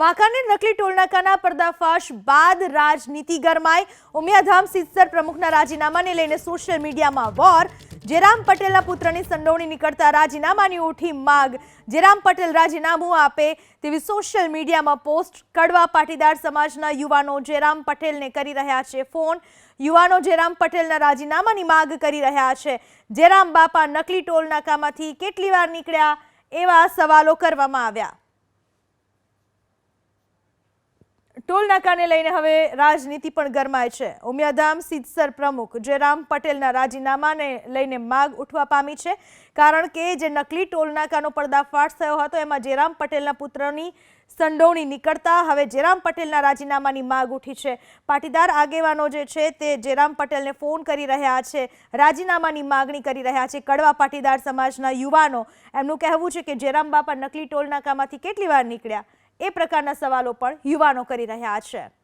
વાંકાનેર નકલી ટોલનાકાના પર્દાફાશ બાદ રાજનીતિ ગરમાઈ. ઉમિયાધામ સિત્સર પ્રમુખના રાજીનામાને લઈને સોશિયલ મીડિયામાં વોર. જેરામ પટેલના પુત્રની સંડોવણી નીકળતા રાજીનામાની ઉઠી માગ. જેરામ પટેલ રાજીનામું આપે તેવી સોશિયલ મીડિયામાં પોસ્ટ કડવા પાટીદાર સમાજના યુવાનો જેરામ પટેલને કરી રહ્યા છે ફોન. યુવાનો જેરામ પટેલના રાજીનામાની માગ કરી રહ્યા છે. જેરામ બાપા નકલી ટોલનાકામાંથી કેટલી વાર નીકળ્યા એવા સવાલો કરવામાં આવ્યા. ટોલ નાકાને લઈને હવે રાજનીતિ પણ ગરમાય છે. ઉમિયાધામ સિદ્ધસર પ્રમુખ જયરામ પટેલના રાજીનામાને લઈને માગ ઉઠવા પામી છે. કારણ કે જે નકલી ટોલ નાકાનો થયો હતો, એમાં જયરામ પટેલના પુત્રની સંડોવણી નીકળતા હવે જયરામ પટેલના રાજીનામાની માગ ઉઠી છે. પાટીદાર આગેવાનો જે છે તે જયરામ પટેલને ફોન કરી રહ્યા છે, રાજીનામાની માગણી કરી રહ્યા છે. કડવા પાટીદાર સમાજના યુવાનો, એમનું કહેવું છે કે જયરામ બાપા નકલી ટોલનાકામાંથી કેટલી વાર નીકળ્યા? એ પ્રકારના સવાલો પણ યુવાનો કરી રહ્યા છે.